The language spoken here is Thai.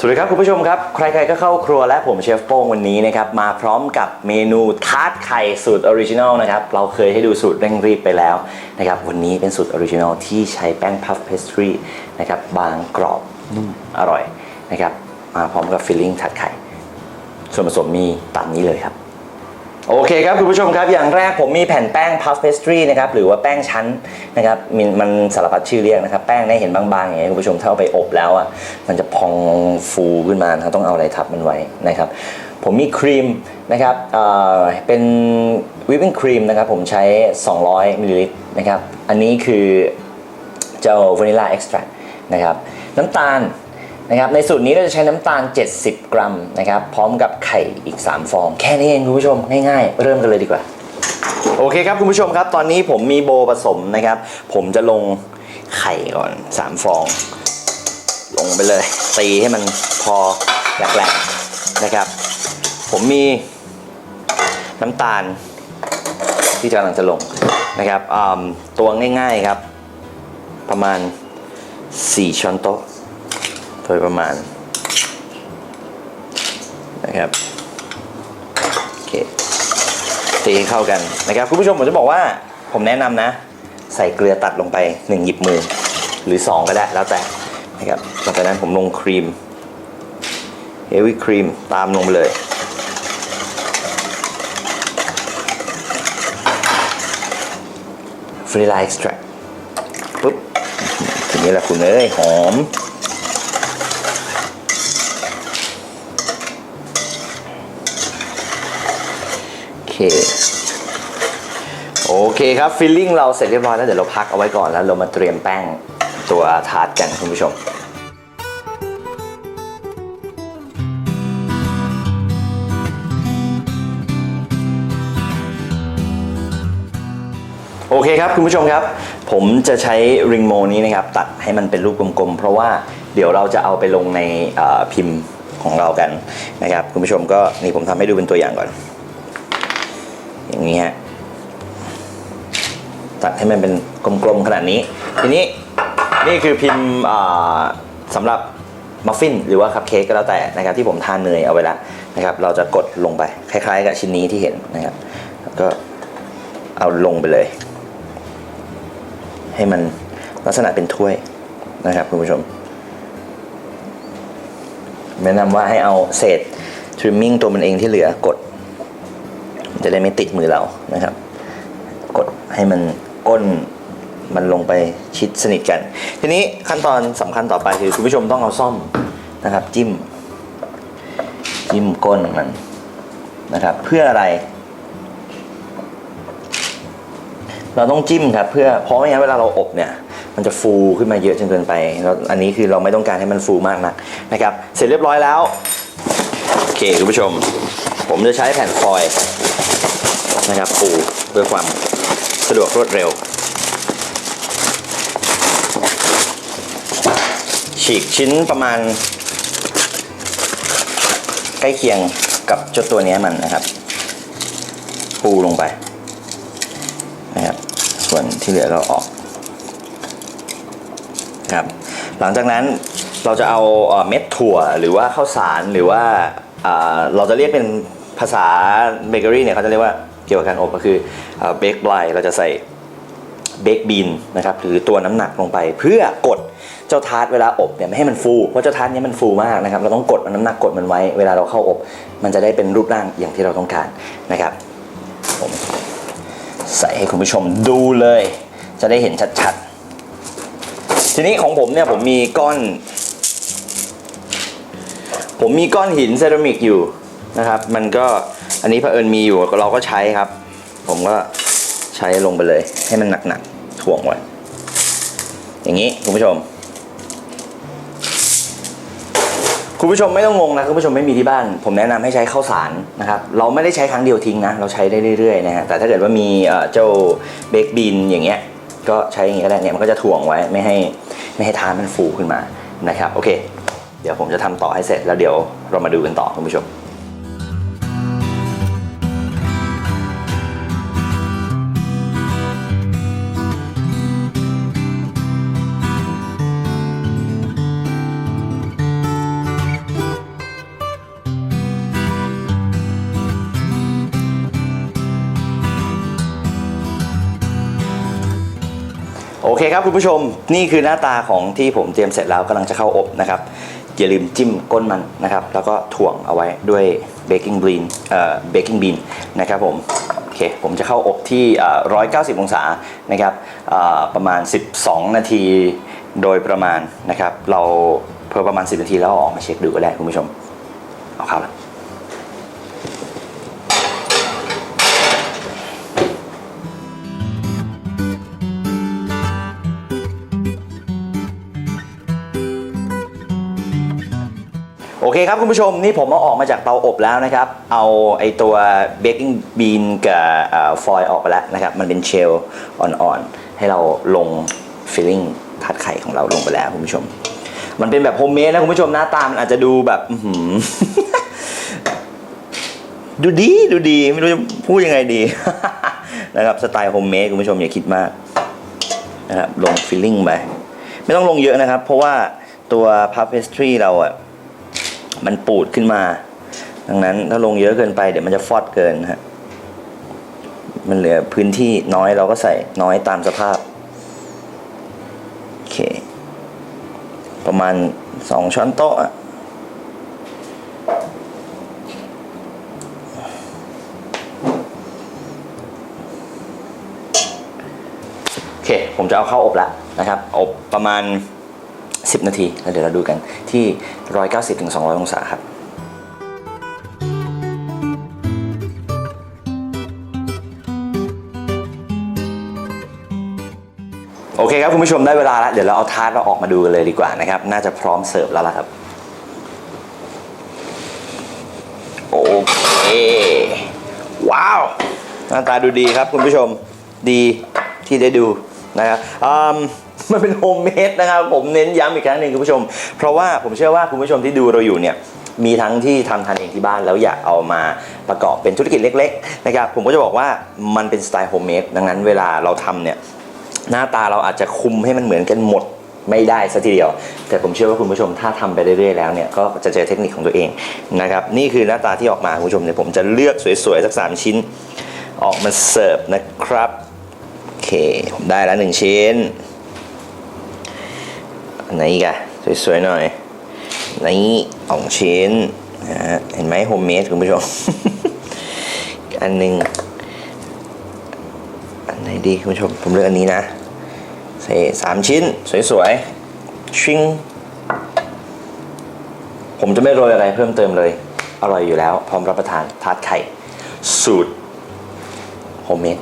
สวัสดีครับคุณผู้ชมครับ ใครๆก็เข้าครัวและผมเชฟโป้งวันนี้นะครับมาพร้อมกับเมนูทาร์ตไข่สูตรออริจินอลนะครับเราเคยให้ดูสูตรเร่งรีบไปแล้วนะครับวันนี้เป็นสูตรออริจินอลที่ใช้แป้งพัฟเพสทรีนะครับบางกรอบนุ่มอร่อยนะครับมาพร้อมกับฟิลลิ่งทาร์ตไข่ ส่วนผสมมีตามนี้เลยครับ โอเคครับคุณผู้ชมครับ อย่างแรกผมมีแผ่นแป้งพัฟเพสทรีนะครับหรือว่าแป้งชั้นนะครับมันมันสารพัดชื่อเรียกนะครับ แป้งเนี่ยเห็นบางๆอย่างเงี้ยคุณผู้ชมถ้าเอาไปอบแล้วอะมันจะพองฟูขึ้นมานะครับต้องเอาอะไรทับมันไว้นะครับผมมีครีมนะครับเอ่อเป็นวิปปิ้งครีมนะครับผมใช้ 200มิลลิลิตรนะครับอันนี้คือเจ้าวานิลลาเอ็กซ์ตร้นะครับน้ำตาล นะครับในสูตรนี้เราจะใช้น้ำตาล 70 กรัมนะครับพร้อมกับไข่อีก 3 ฟอง แค่นี้เองคุณผู้ชมง่ายๆ เริ่มกันเลยดีกว่า โอเคครับคุณผู้ชมครับ ตอนนี้ผมมีโบผสมนะครับ ผมจะลงไข่ก่อน 3 ฟอง ลงไปเลย ตีให้มันพอแหลกๆนะครับ ผมมีน้ำตาลที่กำลังจะลงนะครับตัวง่ายๆครับ ประมาณ 4 ช้อนโต๊ะ โดยประมาณนะครับโอเคตีให้เข้ากันนะครับคุณผู้ชมผมจะบอกว่าผมแนะนำนะ ใส่เกลือตัดลงไป 1 หยิบมือ หรือ 2 ก็ได้แล้วแต่นะครับหลังจากนั้นผมลงครีมเฮฟวี่ครีมตามลงไปเลยฟรีไลท์เตร้ปุ๊บทีนี้แหละคุณเอ้ยหอม เคโอเคครับฟิลลิ่งเราเสร็จเรียบร้อยแล้วเดี๋ยวเราพักเอาไว้ก่อนแล้วเรามาเตรียมแป้งตัวทาร์ตกันคุณผู้ชมโอเคครับคุณผู้ชมครับ ผมจะใช้ริงโมนี้นะครับตัดให้มันเป็นรูปกลมๆ เพราะว่าเดี๋ยวเราจะเอาไปลงในพิมพ์ของเรากันนะครับ คุณผู้ชมก็นี่ผมทำให้ดูเป็นตัวอย่างก่อน อย่างนี้ฮะตัดให้มันเป็นกลมๆขนาดนี้ ทีนี้นี่คือพิมพ์สำหรับมัฟฟินหรือว่าคัพเค้กก็แล้วแต่นะครับที่ผมทานเนยเอาไว้ล้วนะครับ เราจะกดลงไปคล้ายๆ กับชิ้นนี้ที่เห็นนะครับก็เอาลงไปเลย ให้มันลักษณะเป็นถ้วยนะครับคุณผู้ชมแนะนำว่าให้เอาเศษทริมมิ่งตัวมันเองที่เหลือกด จะได้ไม่ติดมือเรานะครับ กดให้มันก้นมันลงไปชิดสนิทกัน ทีนี้ขั้นตอนสำคัญต่อไปคือคุณผู้ชมต้องเอาซ่อมนะครับ จิ้ม จิ้มก้นมันนะครับ เพื่ออะไร เราต้องจิ้มครับ เพื่อเพราะไม่งั้นเวลาเราอบเนี่ย มันจะฟูขึ้นมาเยอะจนเกินไปแล้วอันนี้คือเราไม่ต้องการให้มันฟูมากนักนะครับ เสร็จเรียบร้อยแล้วโอเคคุณผู้ชม ผมจะใช้แผ่นฟอยล์ นะครับปูเพื่อความสะดวกรวดเร็ว ฉีกชิ้นประมาณ ใกล้เคียงกับเจ้าตัวนี้มันนะครับ ปูลงไปนะครับส่วนที่เหลือเราออกครับหลังจากนั้นเราจะเอาเม็ดถั่วหรือว่าข้าวสารหรือว่าเราจะเรียกเป็นภาษาเบเกอรี่เนี่ยเขาจะเรียกว่า เกี่ยวกับการอบก็คือเบคบายเราจะใส่เบคบีนนะครับหรือตัวน้ำหนักลงไปเพื่อกดเจ้าทาร์ตเวลาอบเนี่ยไม่ให้มันฟูเพราะเจ้าทาร์ตเนี้มันฟูมากนะครับเราต้องกดน้ำหนักกดมันไว้เวลาเราเข้าอบ มันจะได้เป็นรูปร่างอย่างที่เราต้องการนะครับผมใส่ให้คุณผู้ชมดูเลย จะได้เห็นชัดๆ ทีนี้ของผมเนี่ยผมมีก้อน ผมมีก้อนหินเซรามิกอยู่นะครับ มันก็ อันนี้เผอิญมีอยู่เราก็ใช้ครับ ผมก็ใช้ลงไปเลย ให้มันหนักๆถ่วงไว้อย่างนี้คุณผู้ชม คุณผู้ชมไม่ต้องงงนะคุณผู้ชมไม่มีที่บ้าน ผมแนะนำให้ใช้ข้าวสารนะครับเราไม่ได้ใช้ครั้งเดียวทิ้งนะ เราใช้ได้เรื่อยๆนะฮะแต่ถ้าเกิดว่ามีเจ้าเบคบีนอย่างเงี้ยก็ใช้อย่างงี้ก็ได้เนี่ยมันก็จะถ่วงไว้ไม่ให้ไม่ให้ทานมันฟูขึ้นมานะครับโอเค เดี๋ยวผมจะทำต่อให้เสร็จแล้วเดี๋ยวเรามาดูกันต่อคุณผู้ชม โอเคครับคุณผู้ชมนี่คือหน้าตาของที่ผมเตรียมเสร็จแล้วกำลังจะเข้าอบนะครับอย่าลืมจิ้มก้นมันนะครับ แล้วก็ถ่วงเอาไว้ด้วยเบกกิ้งบีนเอ่อเบกกิ้งบีนนะครับผมโอเคผมจะเข้าอบที่เอ่อ190 องศานะครับประมาณ 12 นาทีโดยประมาณนะครับ เราเพิ่มประมาณ 10 นาทีแล้วอออกมาเช็คดูก็ได้คุณผู้ชม เอาเข้าแล้ว อเคครับคุณผู้ชมนี่ผมเอาออกมาจากเตาอบแล้วนะครับ เอาไอตัวเบกกิ้งบีนกับฟอยล์ออกไปแล้วนะครับ มันเป็นเชลอ่อนๆ ให้เราลงฟิลลิ่งทัดไข่ของเราลงไปแล้วคุณผู้ชม มันเป็นแบบโฮมเมดนะคุณผู้ชมหน้าตามันอาจจะดูแบบดูดีดูดีไม่รู้จะพูดยังไงดีนะครับสไตล์โฮมเมดคุณผู้ชมอย่าคิดมากนะครับลงฟิลลิ่งไป ไม่ต้องลงเยอะนะครับ เพราะว่าตัวพัฟเพสทรีเราอะ มันปูดขึ้นมา ดังนั้นถ้าลงเยอะเกินไปเดี๋ยวมันจะฟอดเกินฮะมันเหลือพื้นที่น้อยเราก็ใส่น้อยตามสภาพโอเค ประมาณสองช้อนโต๊ะโอเค ผมจะเอาเข้าอบแล้วนะครับ อบประมาณ 10 นาที แล้วเดี๋ยวเราดูกันที่ 190ถึง200 องศาครับโอเคครับ คุณผู้ชมได้เวลาแล้ว เดี๋ยวเราเอาทาร์ตเราออกมาดูกันเลยดีกว่านะครับ น่าจะพร้อมเสิร์ฟแล้วล่ะครับ โอเค ว้าว หน้าตาดูดีครับคุณผู้ชมดีที่ได้ดูนะครับอื มันเป็นโฮมเมดนะครับ ผมเน้นย้ำอีกครั้งหนึ่งคุณผู้ชม เพราะว่าผมเชื่อว่าคุณผู้ชมที่ดูเราอยู่เนี่ยมีทั้งที่ทำทานเองที่บ้านแล้วอยากเอามาประกอบเป็นธุรกิจเล็กๆนะครับผมก็จะบอกว่ามันเป็นสไตล์โฮมเมดดังนั้นเวลาเราทำเนี่ยหน้าตาเราอาจจะคุมให้มันเหมือนกันหมดไม่ได้สัทีเดียว แต่ผมเชื่อว่าคุณผู้ชมถ้าทำไปเรื่อยๆแล้วเนี่ยก็จะเจอเทคนิคของตัวเองนะครับนี่คือหน้าตาที่ออกมาคุณผู้ชมเนี่ยผมจะเลือกสวยๆสักสามชิ้น ออกมาเสิร์ฟนะครับโอเคผมได้แล้วหนึ่งชิ้น ไหนอีกอะสวยๆหน่อยนนี้สองชิ้นนะฮะเห็นไหมโฮมเมดคุณผู้ชม อันหนึ่งอันไหนดีคุณผู้ชม ผมเลือกอันนี้นะใส่สามชิ้น สวยๆ ชิง ผมจะไม่โรยอะไรเพิ่มเติมเลย อร่อยอยู่แล้ว พร้อมรับประทานทาร์ตไข่ สูตรโฮมเมด